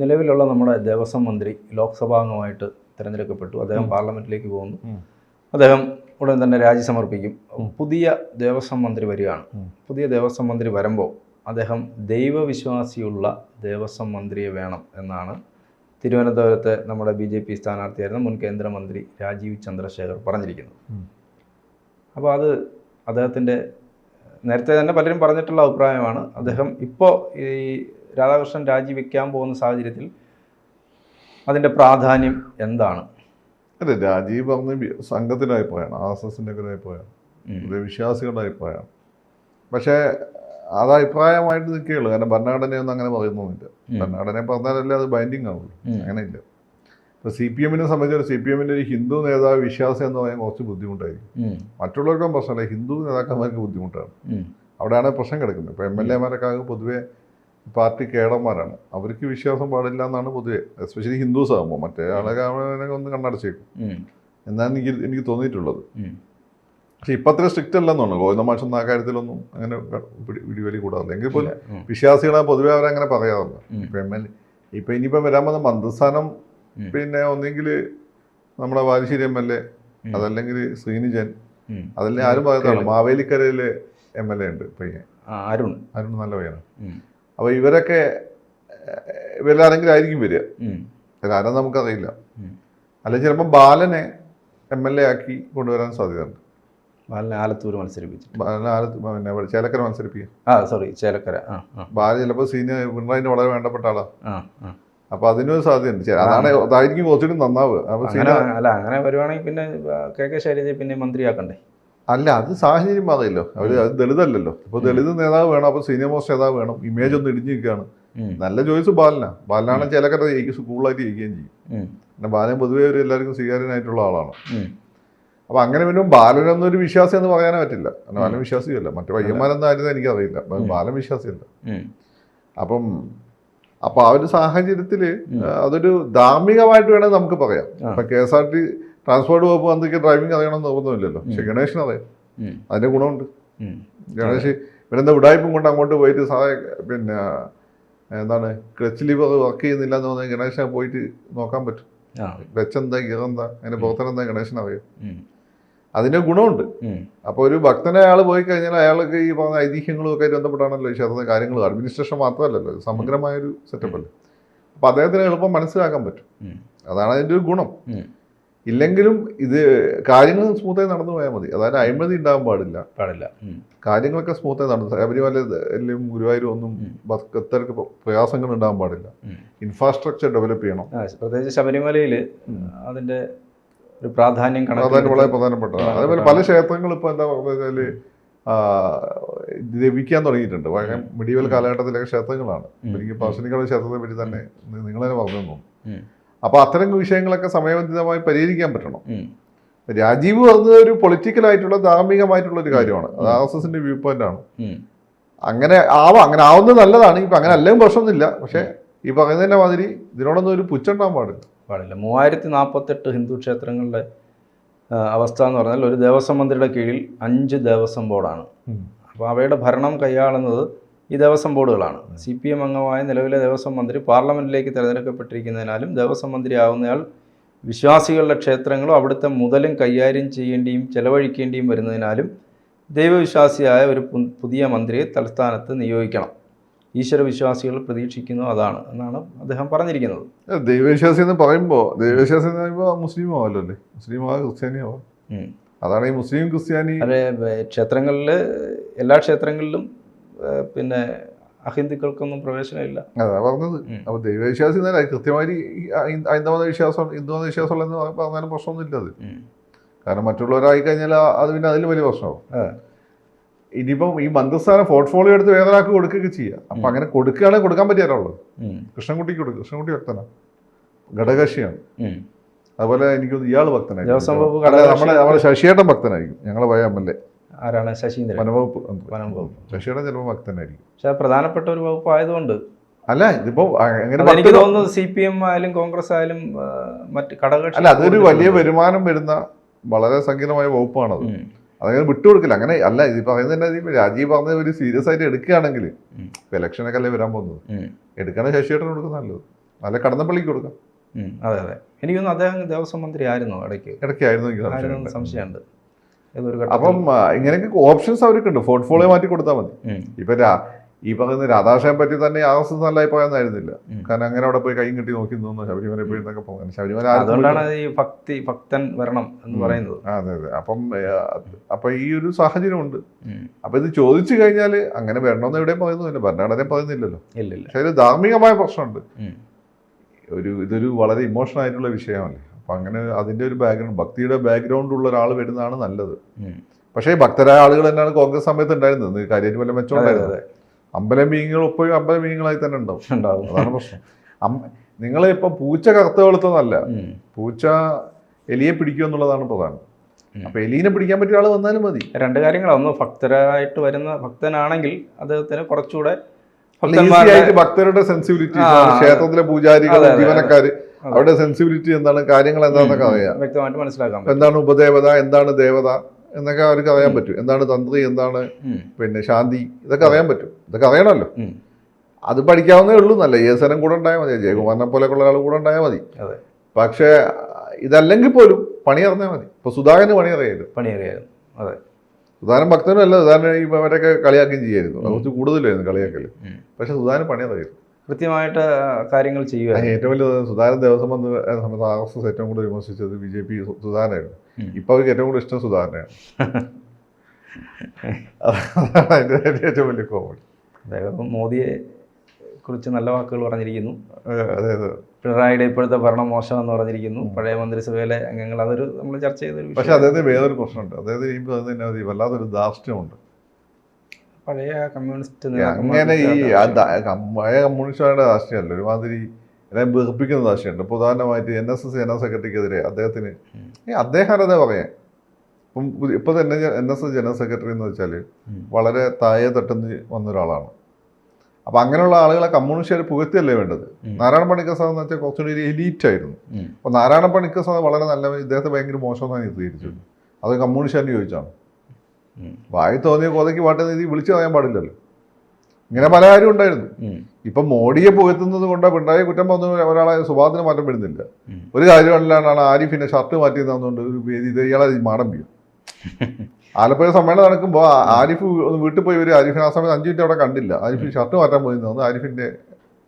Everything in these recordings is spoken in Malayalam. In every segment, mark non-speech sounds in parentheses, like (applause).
നിലവിലുള്ള നമ്മുടെ ദേവസ്വം മന്ത്രി ലോക്സഭാംഗമായിട്ട് തിരഞ്ഞെടുക്കപ്പെട്ടു. അദ്ദേഹം പാർലമെന്റിലേക്ക് പോകുന്നു. അദ്ദേഹം ഉടൻ തന്നെ രാജി സമർപ്പിക്കും. പുതിയ ദേവസ്വം മന്ത്രി വരികയാണ്. പുതിയ ദേവസ്വം മന്ത്രി വരുമ്പോൾ അദ്ദേഹം ദൈവവിശ്വാസിയുള്ള ദേവസ്വം മന്ത്രിയെ വേണം എന്നാണ് തിരുവനന്തപുരത്തെ നമ്മുടെ ബി ജെ പി സ്ഥാനാർത്ഥിയായിരുന്ന മുൻ കേന്ദ്രമന്ത്രി രാജീവ് ചന്ദ്രശേഖർ പറഞ്ഞിരിക്കുന്നത്. അപ്പോൾ അത് അദ്ദേഹത്തിന്റെ നേരത്തെ തന്നെ പലരും പറഞ്ഞിട്ടുള്ള അഭിപ്രായമാണ്. അദ്ദേഹം ഇപ്പോൾ ഈ രാധാകൃഷ്ണൻ രാജിവെക്കാൻ പോകുന്ന സാഹചര്യത്തിൽ അതിന്റെ പ്രാധാന്യം എന്താണ് അല്ല രാജീവ് പറഞ്ഞ സംഘത്തിന്റെ അഭിപ്രായമാണ് ആർ എസ് എസിന്റെ ഒക്കെ അഭിപ്രായമാണ് വിശ്വാസികളുടെ അഭിപ്രായമാണ് പക്ഷേ അത് അഭിപ്രായമായിട്ട് നിൽക്കുകയുള്ളൂ കാരണം ഭരണഘടനയൊന്നും അങ്ങനെ പറയുന്നൊന്നുമില്ല ഉം. ഭരണഘടനയെ പറഞ്ഞാലല്ലേ അത് ബൈൻഡിങ് ആവുള്ളൂ. അങ്ങനെയില്ല ഇപ്പോൾ സി പി എമ്മിനെ സംബന്ധിച്ച് സി പി എമ്മിന്റെ ഒരു ഹിന്ദു നേതാവ് വിശ്വാസം എന്ന് പറയാൻ കുറച്ച് ബുദ്ധിമുട്ടായിരിക്കും. മറ്റുള്ളവർക്കും പ്രശ്നമല്ല ഹിന്ദു നേതാക്കന്മാർക്ക് ബുദ്ധിമുട്ടാണ്. അവിടെയാണ് പ്രശ്നം കിടക്കുന്നത് ഇപ്പോൾ എം എൽ എമാരൊക്കെ പൊതുവെ പാർട്ടി കേടന്മാരാണ് അവർക്ക് വിശ്വാസം പാടില്ല എന്നാണ് പൊതുവെ. എസ്പെഷ്യലി ഹിന്ദുസ് ആകുമ്പോൾ മറ്റേ ആളൊക്കെ ഒന്ന് കണ്ണടച്ചേക്കും. എന്നാണ് എനിക്ക് എനിക്ക് തോന്നിയിട്ടുള്ളത്. പക്ഷെ ഇപ്പം അത്ര സ്ട്രിക്റ്റ് അല്ലെന്നാണ് തോന്നുന്നു. ഗോവിന്ദ മാഷൊന്നും ആ കാര്യത്തിലൊന്നും അങ്ങനെ വിടിവലി പിടിവലി കൂടാറില്ല എങ്കിൽ പോലും വിശ്വാസികളാ പൊതുവെ അവരങ്ങനെ പറയാറില്ല ഇപ്പൊ എം എൽ ഇപ്പം ഇനിയിപ്പം വരാൻ വന്ന മന്ത്രിസ്ഥാനം പിന്നെ ഒന്നെങ്കിൽ നമ്മുടെ വാലിശ്ശേരി എം എൽ എ അതല്ലെങ്കിൽ ശ്രീനിജൻ. അതല്ലെങ്കിൽ ആരും പറയുന്നതാണ് മാവേലിക്കരയിലെ എം എൽ എ ഉണ്ട് പയ്യൻ. അരുൺ. അരുൺ നല്ല പയ്യനാണ്. ഉം. അപ്പോൾ ഇവരൊക്കെ ഏഹ്, ഇവരിലാരെങ്കിലും ആയിരിക്കും വരിക. ഉം. ഇതാരും നമുക്കറിയില്ല. അല്ല അല്ലെങ്കിൽ ചിലപ്പോൾ ബാലനെ എം എൽ എ ആക്കി കൊണ്ടുവരാൻ സാധ്യതയുണ്ട്. ബാലനെ ആലത്തൂർ മത്സരിപ്പിച്ചു ബാലനെ ആലത്തൂർ പിന്നെ ചേലക്കര മത്സരിപ്പിക്കുക ആ സോറി ചേലക്കര. ബാല ചിലപ്പോൾ സീനിയർ പിണറായിന് വളരെ വേണ്ടപ്പെട്ട ആളാ. അപ്പോൾ അതിനൊരു സാധ്യതയുണ്ട്. അതാണ് അതായിരിക്കും കുറച്ചുകൂടി നന്നാവുക. അപ്പൊ അങ്ങനെ അല്ല അങ്ങനെ വരുവാണെങ്കിൽ പിന്നെ കെ കെ ശൈലജയെ പിന്നെ മന്ത്രിയാക്കണ്ടേ? അല്ല അത് സാഹചര്യം മാറിയല്ലോ. അവർ അത് ദളിതല്ലല്ലോ. അപ്പൊ ദളിത് നേതാവ് വേണം അപ്പോൾ സീനിയർ മോസ്റ്റ് നേതാവ് വേണം. ഇമേജ് ഒന്ന് ഇടിഞ്ഞു നിൽക്കുകയാണ് നല്ല ചോയ്സ് ബാലനാണ് ബാലനാണ് ചേലക്കര ജയിക്കും സ്കൂളായിട്ട് ജയിക്കുകയും ചെയ്യും. പിന്നെ ബാലൻ പൊതുവേ ഒരു എല്ലാവർക്കും സ്വീകാര്യനായിട്ടുള്ള ആളാണ്. അപ്പൊ അപ്പോൾ അങ്ങനെ വരുമ്പോൾ ബാലനൊന്നൊരു വിശ്വാസി എന്ന് പറയാനേ പറ്റില്ല. ബാലൻ വിശ്വാസിയല്ല. മറ്റു പയ്യന്മാരെന്തായിരുന്നു എനിക്കറിയില്ല. ബാലൻ വിശ്വാസിയല്ല. അപ്പം അപ്പൊ ആ ഒരു സാഹചര്യത്തിൽ അതൊരു ധാർമ്മികമായിട്ട് വേണമെങ്കിൽ നമുക്ക് പറയാം. ഇപ്പൊ K S R T transport വകുപ്പ് മന്ത്രിക്ക് ഡ്രൈവിംഗ് അറിയണമെന്ന് നിർബന്ധമില്ലല്ലോ. പക്ഷെ ഗണേഷിന് അറിയാം. അതിന്റെ ഗുണമുണ്ട്. ഗണേഷ് ഇവരെന്താ ഉടായ്പും കൊണ്ട് അങ്ങോട്ട് പോയിട്ട് സഹായം പിന്നെ എന്താണ് ക്ലച്ച് ലിവർ വർക്ക് ചെയ്യുന്നില്ല എന്ന് പറഞ്ഞാൽ ഗണേശനെ പോയിട്ട് നോക്കാൻ പറ്റും. ആ. ക്ലച്ച് എന്താ ഗിയർ എന്താ അതിന്റെ പ്രവർത്തനം എന്താ ഗണേശൻ അറിയാം. അതിന്റെ ഗുണമുണ്ട്. അപ്പൊ അപ്പോൾ ഒരു ഭക്തനെ അയാൾ പോയി കഴിഞ്ഞാൽ അയാൾക്ക് ഈ പറഞ്ഞ ഐതിഹ്യങ്ങളും ഒക്കെ ബന്ധപ്പെട്ടാണല്ലോ ഈ ക്ഷേത്രത്തിലെ കാര്യങ്ങൾ. അഡ്മിനിസ്ട്രേഷൻ മാത്രമല്ലല്ലോ സമഗ്രമായ സമഗ്രമായൊരു സെറ്റപ്പ് അല്ലേ അപ്പോൾ അദ്ദേഹത്തിന് എളുപ്പം മനസ്സിലാക്കാൻ പറ്റും. അതാണ് അതിന്റെ ഒരു ഗുണം. ഇല്ലെങ്കിലും ഇത് കാര്യങ്ങൾ സ്മൂത്തായി നടന്നു പോയാൽ മതി. അതായത് അഴിമതി ഉണ്ടാകാൻ പാടില്ല. പാടില്ല. കാര്യങ്ങളൊക്കെ സ്മൂത്തായി നടന്നു. ശബരിമലയിലും ഗുരുവായൂരും ഒന്നും ഭക്തർക്ക് പ്രയാസങ്ങൾ ഉണ്ടാകാൻ പാടില്ല. ഇൻഫ്രാസ്ട്രക്ചർ ഡെവലപ്പ് ചെയ്യണം. പ്രത്യേകിച്ച് ശബരിമലയിൽ അതിന്റെ ഒരു പ്രാധാന്യം അതാണ് വളരെ പ്രധാനപ്പെട്ടതാണ്. അതേപോലെ പല ക്ഷേത്രങ്ങളും ഇപ്പോൾ എന്താ പറഞ്ഞാൽ ലഭിക്കാൻ തുടങ്ങിയിട്ടുണ്ട്. വളരെ മിഡീവൽ കാലഘട്ടത്തിലൊക്കെ ക്ഷേത്രങ്ങളാണ്. എനിക്ക് പാർശ്വനികളുടെ ക്ഷേത്രത്തെ പറ്റി തന്നെ നിങ്ങൾ തന്നെ പറഞ്ഞു തന്നു. അപ്പോൾ അത്തരം വിഷയങ്ങളൊക്കെ സമയബന്ധിതമായി പരിഹരിക്കാൻ പറ്റണം. രാജീവ് പറഞ്ഞത് ഒരു പൊളിറ്റിക്കൽ ആയിട്ടുള്ള ധാർമ്മികമായിട്ടുള്ള ഒരു കാര്യമാണ്. അത് ആർ എസ് എസിന്റെ വ്യൂ പോയിന്റ് ആണ്. അങ്ങനെ ആവാം അങ്ങനെ ആവുന്നത് നല്ലതാണ്. ഇപ്പം അങ്ങനെ അല്ലെങ്കിൽ പ്രശ്നമൊന്നുമില്ല. പക്ഷേ ഈ പറയുന്നതിന്റെ മാതിരി ഇതിനോടൊന്നും ഒരു പുച്ഛണ്ടാൻ പാടില്ല. പാടില്ല. മൂവായിരത്തി നാൽപ്പത്തെട്ട് ഹിന്ദു ക്ഷേത്രങ്ങളുടെ അവസ്ഥ എന്ന് പറഞ്ഞാൽ ഒരു ദേവസ്വം മന്ത്രിയുടെ കീഴിൽ അഞ്ച് ദേവസ്വം ബോർഡാണ്. അപ്പോൾ അവയുടെ ഭരണം കൈയാളുന്നത് ഈ ദേവസ്വം ബോർഡുകളാണ്. സി പി എം അംഗമായ നിലവിലെ ദേവസ്വം മന്ത്രി പാർലമെന്റിലേക്ക് തിരഞ്ഞെടുക്കപ്പെട്ടിരിക്കുന്നതിനാലും ദേവസ്വം മന്ത്രിയാവുന്നയാൾ വിശ്വാസികളുടെ ക്ഷേത്രങ്ങളും അവിടുത്തെ മുതലും കൈകാര്യം ചെയ്യേണ്ടിയും ചെലവഴിക്കേണ്ടിയും വരുന്നതിനാലും ദൈവവിശ്വാസിയായ ഒരു പുതിയ മന്ത്രിയെ തലസ്ഥാനത്ത് നിയോഗിക്കണം. ഈശ്വര വിശ്വാസികൾ പ്രതീക്ഷിക്കുന്നു അതാണ് എന്നാണ് അദ്ദേഹം പറഞ്ഞിരിക്കുന്നത്. ദൈവവിശ്വാസി എന്ന് പറയുമ്പോൾ ദൈവവിശ്വാസി എന്ന് പറയുമ്പോൾ മുസ്ലിം ആവല്ലോ അല്ലേ മുസ്ലിം ആവാ ക്രിസ്ത്യാനി ആവാം അതാണ് ഈ മുസ്ലിം ക്രിസ്ത്യാനി അതെ ക്ഷേത്രങ്ങളിൽ എല്ലാ ക്ഷേത്രങ്ങളിലും പിന്നെ അഹിന്ദുക്കൾക്കൊന്നും പ്രവേശനമില്ല. അതാ പറഞ്ഞത്. അപ്പോൾ അപ്പൊ ദൈവവിശ്വാസി എന്നല്ല കൃത്യമായി ഹൈന്ദവ വിശ്വാസം ഹിന്ദുമത വിശ്വാസമുള്ളതെന്ന് പറഞ്ഞാലും പ്രശ്നമൊന്നുമില്ല അത്. കാരണം മറ്റുള്ളവരായി കഴിഞ്ഞാൽ അത് പിന്നെ അതിൽ വലിയ പ്രശ്നമാവും. ഇനിയിപ്പം ഈ മന്ത്രിസ്ഥാനം പോർട്ട്ഫോളിയോ എടുത്ത് വേറെ ഒരാൾക്ക് കൊടുക്കുകയൊക്കെ ചെയ്യുക അപ്പൊ അങ്ങനെ കൊടുക്കുകയാണെങ്കിൽ കൊടുക്കാൻ പറ്റിയാലുള്ളത്. കൃഷ്ണൻകുട്ടിക്ക് കൊടുക്കും. കൃഷ്ണൻകുട്ടി ഭക്തനാണ് ഘടകശിയാണ് അതുപോലെ എനിക്ക് ഇയാൾ ഭക്തനായിരിക്കും. നമ്മളെ നമ്മളെ അല്ല, നമ്മുടെ നമ്മുടെ ശശിയേട്ടൻ ഭക്തനായിരിക്കും. ഞങ്ങളെ പഴയ എം എൽ എ. ആരാണ്? ശശീന്ദ്രൻ. വനംവകുപ്പ്. വനംവകുപ്പ്. ശശിയുടെ ചിലപ്പോൾ ഭക്തനായിരിക്കും. പക്ഷെ പ്രധാനപ്പെട്ട ഒരു വകുപ്പ് ആയതുകൊണ്ട്. അല്ല ഇതിപ്പോ അങ്ങനെ എനിക്ക് തോന്നുന്നു തോന്നുന്നത് സി പി എം ആയാലും കോൺഗ്രസ് ആയാലും മറ്റു ഘടകകക്ഷി അല്ല അതൊരു വലിയ വരുമാനം വരുന്ന വളരെ സങ്കീർണമായ വകുപ്പാണത്. അതങ്ങനെ വിട്ടുകൊടുക്കില്ല. അങ്ങനെ അല്ല ഇത് പറയുന്നത് തന്നെ രാജീവ് പറഞ്ഞ ഒരു സീരിയസ് ആയിട്ട് എടുക്കുകയാണെങ്കിൽ. ഇലക്ഷനൊക്കെ അല്ലേ വരാൻ പോകുന്നത്. എടുക്കണ ശശിയേട്ടൻ കൊടുക്കുന്ന നല്ലത്. നല്ല കടന്നപ്പള്ളിക്ക് കൊടുക്കാം. അതെ അതെ. എനിക്കൊന്നും അദ്ദേഹം ദേവസ്വം മന്ത്രി ആയിരുന്നു ഇടയ്ക്ക്? ഇടയ്ക്കായിരുന്നു എനിക്ക് സംശയമുണ്ട്. അപ്പം ഇങ്ങനെയൊക്കെ ഓപ്ഷൻസ് അവർക്കുണ്ട് പോർട്ട്ഫോളിയോ മാറ്റി കൊടുത്താൽ മതി. ഇപ്പൊ ഈ പറയുന്ന രാധാശയം പറ്റി തന്നെ ആർഎസ് നല്ല അഭിപ്രായമായിരുന്നില്ല കാരണം അങ്ങനെ അവിടെ പോയി കൈയും കിട്ടി നോക്കി നിന്നു. ശബരിമല പോയി എന്നൊക്കെ പോകാൻ ശബരിമല അതുകൊണ്ടാണ് ഈ ഭക്തി ഭക്തൻ വരണം എന്ന് പറയുന്നത്. അതെ അതെ. അപ്പം അപ്പൊ ഈ ഒരു സാഹചര്യം ഉണ്ട് അപ്പൊ ഇത് ചോദിച്ചു കഴിഞ്ഞാൽ അങ്ങനെ വരണമെന്ന് എവിടെയും പറയുന്നില്ല ഭരണഘടനയും പറയുന്നില്ലല്ലോ. പക്ഷെ അതിൽ ധാർമ്മികമായ പ്രശ്നമുണ്ട്. ഒരു ഇതൊരു വളരെ ഇമോഷണൽ ആയിട്ടുള്ള വിഷയമല്ലേ? അപ്പൊ അങ്ങനെ അതിന്റെ ഒരു ബാക്ക്ഗ്രൗണ്ട് ഭക്തിയുടെ ബാക്ക്ഗ്രൗണ്ട് ഉള്ള ഒരാൾ വരുന്നതാണ് നല്ലത്. പക്ഷേ ഭക്തരായ ആളുകൾ തന്നെയാണ് കോൺഗ്രസ് സമയത്ത് ഉണ്ടായിരുന്നത്. കാര്യമായിട്ട് വല്ല മെച്ചമുണ്ടായിരുന്നത് അമ്പലം മീനുകൾ ഒപ്പം അമ്പലം മീനുകളായി തന്നെ ഉണ്ടാവും. ഉണ്ടാവും. അതാണ് പ്രശ്നം. നിങ്ങൾ ഇപ്പൊ പൂച്ച കറുത്ത വെളുത്തതല്ല. പൂച്ച എലിയെ പിടിക്കുക എന്നുള്ളതാണ് പ്രധാനം. അപ്പൊ എലീനെ പിടിക്കാൻ പറ്റിയ ആൾ വന്നാലും മതി. രണ്ട് കാര്യങ്ങളാണ് ഒന്ന് ഭക്തരായിട്ട് വരുന്ന ഭക്തനാണെങ്കിൽ അദ്ദേഹത്തിന് കുറച്ചുകൂടെ ഭക്തരുടെ സെൻസിബിലിറ്റി ക്ഷേത്രത്തിലെ പൂജാരികൾ അതെ, അവരുടെ സെൻസിബിലിറ്റി എന്താണ് കാര്യങ്ങൾ എന്താണെന്നൊക്കെ അറിയാം. വ്യക്തമായിട്ട് മനസ്സിലാക്കാം എന്താണ് ഉപദേവത എന്താണ് ദേവത എന്നൊക്കെ അവർക്ക് അറിയാൻ പറ്റും. എന്താണ് തന്ത്രി എന്താണ് പിന്നെ ശാന്തി ഇതൊക്കെ അറിയാൻ പറ്റും. ഇതൊക്കെ അറിയണമല്ലോ. അത് പഠിക്കാവുന്നേ ഉള്ളൂ നല്ല ഏസനം കൂടെ ഉണ്ടായാൽ മതി ജയകുമാറിനെ പോലെയൊക്കെ ആൾ കൂടെ ഉണ്ടായാൽ മതി. പക്ഷേ ഇതല്ലെങ്കിൽ പോലും പണി അറിഞ്ഞാൽ മതി. ഇപ്പൊ സുധാകരന് പണി അറിയായിരുന്നു പണിയേറിയായിരുന്നു. അതെ. സുധാകരൻ ഭക്തനും അല്ല സുധാകരൻ ഈ അവരൊക്കെ കളിയാക്കുകയും ചെയ്യായിരുന്നു. അത് കുറച്ച് കൂടുതലായിരുന്നു കളിയാക്കൽ. പക്ഷേ പക്ഷെ സുധാകരൻ പണി അറിയായിരുന്നു കൃത്യമായിട്ട് കാര്യങ്ങൾ ചെയ്യുക ഏറ്റവും വലിയ സുധാകരൻ ദേവസ്വം വന്ന് സമയത്ത് ആർ എസ് എസ് ഏറ്റവും കൂടുതൽ വിമർശിച്ചത് ബി ജെ പി സുധാകരനായിരുന്നു. ഇപ്പൊ അവർക്ക് ഏറ്റവും കൂടുതൽ ഇഷ്ടം സുധാകരനാണ് (laughs) അതിന്റെ ഏറ്റവും വലിയ കോമഡി. അദ്ദേഹം മോദിയെ കുറിച്ച് നല്ല വാക്കുകൾ പറഞ്ഞിരിക്കുന്നു. അതായത് പിണറായിയുടെ ഇപ്പോഴത്തെ ഭരണം മോശം എന്ന് പറഞ്ഞിരിക്കുന്നു. പഴയ മന്ത്രിസഭയിലെ അംഗങ്ങൾ അതൊരു നമ്മൾ ചർച്ച ചെയ്തൊരു പക്ഷെ അദ്ദേഹത്തിന് വേറൊരു പ്രശ്നമുണ്ട്. ഈ മതി വല്ലാത്തൊരു ധാർഷ്ട്യമുണ്ട്. പഴയ കമ്മ്യൂണിസ്റ്റ് അങ്ങനെ ഈ പഴയ കമ്മ്യൂണിസ്റ്റുകാരുടെ രാഷ്ട്രീയമല്ല ഒരുമാതിരി എല്ലാം ബഹിപ്പിക്കുന്ന രാഷ്ട്രീയമുണ്ട്. ഇപ്പോൾ ഉദാഹരണമായിട്ട് എൻ എസ് എസ് ജനറൽ സെക്രട്ടറിക്കെതിരെ അദ്ദേഹത്തിന് ഈ അദ്ദേഹം അതെ പറയാം. ഇപ്പം ഇപ്പോൾ ഇപ്പം തന്നെ N S S general secretary എന്ന് വെച്ചാൽ വളരെ താഴെ തട്ടുന്ന വന്ന ഒരാളാണ് അപ്പം അങ്ങനെയുള്ള ആളുകളെ കമ്മ്യൂണിസ്റ്റുകാർ പുകഴ്ത്തിയല്ലേ വേണ്ടത്. നാരായണ പണിക്കർ സാർ എന്ന് വെച്ചാൽ കുറച്ചുകൂടി ഒരു എലീറ്റ് ആയിരുന്നു. അപ്പോൾ നാരായണ പണിക്കർ സാർ വളരെ നല്ല ഇദ്ദേഹത്തെ ഭയങ്കര മോശമെന്നാണ് നിർത്തിയിരിച്ചത് അത് കമ്മ്യൂണിസ്റ്റുകാരന് ചോദിച്ചാണ്. വായി തോന്നിയ കോതയ്ക്ക് പാട്ട് നീതി വിളിച്ചു പറയാൻ പാടില്ലല്ലോ. ഇങ്ങനെ പല കാര്യം ഉണ്ടായിരുന്നു. ഇപ്പം മോഡിയെ പുകത്തുന്നത് കൊണ്ട് പിണറായി കുറ്റം വന്നു ഒരാളെ സ്വഭാവത്തിന് മാറ്റം വരുന്നില്ല. ഒരു കാര്യമല്ലാണ്ടാണ് ആരിഫിന്റെ ഷർട്ട് മാറ്റി തന്നുകൊണ്ട് ഇത് ഇയാളെ മാടമ്പിയോ (laughs) ആലപ്പുഴ സമ്മേളനം നടക്കുമ്പോൾ ആരിഫ് ഒന്ന് വീട്ടിൽ പോയി ഒരു ആരിഫിന് ആ സമയത്ത് അഞ്ചു മിനിറ്റ് അവിടെ കണ്ടില്ല. ആരിഫ് ഷർട്ട് മാറ്റാൻ പോയി തന്നു ആരിഫിന്റെ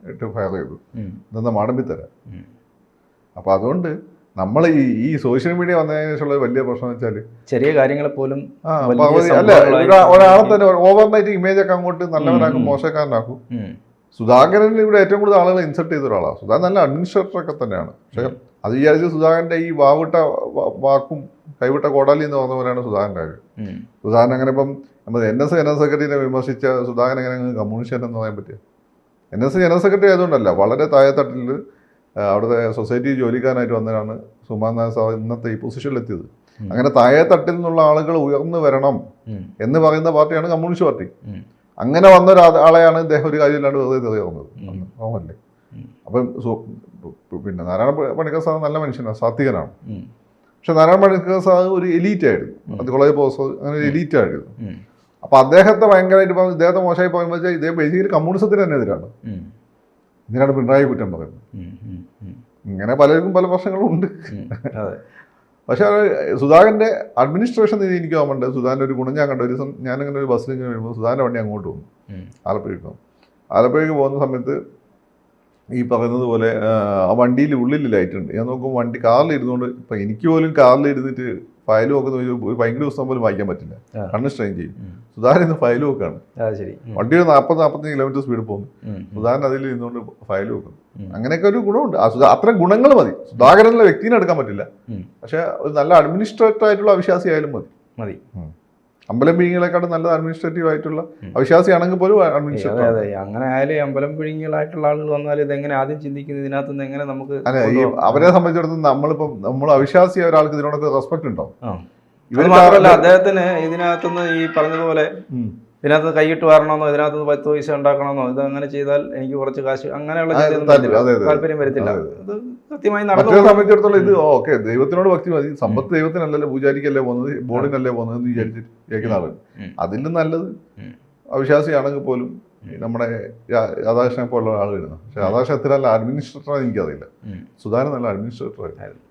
ഇട്ട് ഫയർ ചെയ്തു. ഉം. നിന്ന് മാടമ്പി തരാം. അപ്പൊ അതുകൊണ്ട് നമ്മൾ ഈ ഈ സോഷ്യൽ മീഡിയ വന്നതിന് ശേഷമുള്ള വലിയ പ്രശ്നം വെച്ചാൽ ചെറിയ കാര്യങ്ങൾ പോലും അല്ല ഒരാളെ തന്നെ ഓവർനൈറ്റ് ഇമേജ് ഒക്കെ അങ്ങോട്ട് നല്ലവനാക്കും. മോശക്കാരനാക്കും. സുധാകരൻ ഇവിടെ ഏറ്റവും കൂടുതൽ ആളുകൾ ഇൻസൾട്ട് ചെയ്ത ഒരാളാണ്. സുധാകരൻ നല്ല അഡ്മിനിസ്ട്രേറ്റർ ഒക്കെ തന്നെയാണ്. പക്ഷേ അത് വിചാരിച്ച് സുധാകരന്റെ ഈ വാവിട്ട വാക്കും കൈവിട്ട കോടാലി എന്ന് പറഞ്ഞ പോലെയാണ് സുധാകരന്റെ കാര്യം. സുധാകരൻ അങ്ങനെ ഇപ്പം നമ്മൾ എൻ എസ് ജനറൽ സെക്രട്ടറിനെ വിമർശിച്ച സുധാകരൻ എങ്ങനെ കമ്മ്യൂണിസ്റ്റ് എന്ന് പറയാൻ പറ്റിയ? എൻ എസ് ജനറൽ സെക്രട്ടറി ആയതുകൊണ്ടല്ല വളരെ താഴെത്തട്ടിൽ അവിടുത്തെ സൊസൈറ്റി ജോലിക്കാരനായിട്ട് വന്നതാണ് സുമാനാഥ സാർ ഇന്നത്തെ ഈ പൊസിഷനിലെത്തിയത്. അങ്ങനെ താഴെ തട്ടിൽ നിന്നുള്ള ആളുകൾ ഉയർന്നു വരണം എന്ന് പറയുന്ന പാർട്ടിയാണ് കമ്മ്യൂണിസ്റ്റ് പാർട്ടി. അങ്ങനെ വന്ന ഒരു ആ- ആളെയാണ് ഇദ്ദേഹം ഒരു കാര്യമില്ലാണ്ട് വെറുതെ തെറിയാവുന്നത് ഉം. ഓമല്ലേ അപ്പം പിന്നെ നാരായണ പണിക്കർ സാർ നല്ല മനുഷ്യനാണ് സാത്വികനാണ്. പക്ഷെ നാരായണ പണിക്കർ സാർ ഒരു എലീറ്റ് ആയിരുന്നു. അത് കോളേജ് പോസ് അങ്ങനെ ഒരു എലീറ്റ് ആയിരുന്നു. അപ്പൊ അദ്ദേഹത്തെ ഭയങ്കരമായിട്ട് ഇദ്ദേഹത്തെ മോശമായി പറയുമ്പോൾ ഇദ്ദേഹം ബേസിക്കലി കമ്മ്യൂണിസത്തിന് തന്നെ എതിരാണ്. ഇതിനാണ് പിണറായി കുറ്റം പറയുന്നത്. ഇങ്ങനെ പലർക്കും പല പ്രശ്നങ്ങളും ഉണ്ട് പക്ഷെ സുധാകരന്റെ അഡ്മിനിസ്ട്രേഷൻ എനിക്ക് ഓർമ്മയുണ്ട് സുധാകരന്റെ ഒരു ഗുണം ഞാൻ കണ്ട. ഒരു ദിവസം ഞാനിങ്ങനെ ഒരു ബസ്സിൽ ഇങ്ങനെ വരുമ്പോൾ സുധാകരന്റെ വണ്ടി അങ്ങോട്ട് പോകും. ആലപ്പുഴയ്ക്ക് പോകും ആലപ്പുഴയ്ക്ക് പോകുന്ന സമയത്ത് ഈ പറയുന്നത് പോലെ ആ, ആ വണ്ടിയിൽ ഉള്ളിൽ ലൈറ്റ് ഉണ്ട് ഞാൻ നോക്കുമ്പോൾ വണ്ടി കാറിൽ ഇരുന്നുകൊണ്ട് ഇപ്പം എനിക്ക് പോലും കാറിൽ ഇരുന്നിട്ട് ഫയൽ നോക്കുന്ന ഒരു ഭയങ്കര ദിവസം പോലും വായിക്കാൻ പറ്റില്ല. കണ്ണ് സ്ട്രെയിൻ ചെയ്യും. സുധാരൻ ഇന്ന് ഫയൽ ശരി. ഉം. വണ്ടി ഒരു നാൽപ്പത് നാൽപ്പത്തഞ്ച് കിലോമീറ്റർ സ്പീഡ് പോകുന്നു. സുധാരൻ അതിൽ ഇരുന്നുകൊണ്ട് ഫയൽ ഉം. അങ്ങനെയൊക്കെ ഒരു ഗുണമുണ്ട്. അത്ര ഗുണങ്ങൾ മതി. സുധാകരൻ എന്നുള്ള വ്യക്തിനെ എടുക്കാൻ പറ്റില്ല. പക്ഷെ ഒരു നല്ല അഡ്മിനിസ്ട്രേറ്റർ ആയിട്ടുള്ള അവിശ്വാസി ആയാലും മതി. മതി അമ്പലം ബീങ്ങളെക്കാട്ടും നല്ലത് അഡ്മിനിസ്ട്രേറ്റീവ് ആയിട്ടുള്ള. അവിശ്വാസിയാണെങ്കിൽ പോലും ഏയ് അതെ അങ്ങനെ ആയാലും അമ്പലം പിഴിങ്ങളായിട്ടുള്ള ആളുകൾ വന്നാൽ ഇതെങ്ങനെ ആദ്യം ചിന്തിക്കുന്നത് ഇതിനകത്ത് നിന്ന് എങ്ങനെ നമുക്ക് അല്ല ഈ അവരെ സംബന്ധിച്ചിടത്തോളം നമ്മളിപ്പം നമ്മൾ അവിശ്വാസിയായ ഒരാൾക്ക് ഇതിനോടൊക്കെ റെസ്പെക്ട് ഉണ്ടോ. ഇവർ മാത്രമല്ല അദ്ദേഹത്തിന് ഇതിനകത്തുനിന്ന് ഈ പറഞ്ഞതുപോലെ. ഇതിനകത്ത് കൈയിട്ട് വരണമെന്നോ ഇതിനകത്ത് പത്ത് പൈസ ഉണ്ടാക്കണമെന്നോ ഇത് അങ്ങനെ ചെയ്താൽ എനിക്ക് കുറച്ച് കാശ് അങ്ങനെയുള്ള താല്പര്യം, വരത്തില്ല. അതെ, കൃത്യമായി സംബന്ധിച്ചിടത്തോളം ഇത് ഓക്കെ ദൈവത്തിനോട് ഭക്തി മതി. സമ്പത്ത് ദൈവത്തിനല്ലല്ലോ പൂജാരിക്കല്ലേ പോകുന്നത്? ബോർഡിനല്ലേ പോകുന്നത് എന്ന് വിചാരിച്ച് കേൾക്കുന്ന ആൾ ഉം. അതിലും നല്ലത് അവിശ്വാസിയാണെങ്കിൽ പോലും നമ്മുടെ രാധാകൃഷ്ണനെ പോലുള്ള ആൾ വരുന്നത് പക്ഷെ രാധാകൃഷ്ണൻ എത്ര നല്ല അഡ്മിനിസ്ട്രേറ്ററാണ് എനിക്കറിയില്ല. സുധാകരൻ നല്ല അഡ്മിനിസ്ട്രേറ്റർ ആയിരുന്നു.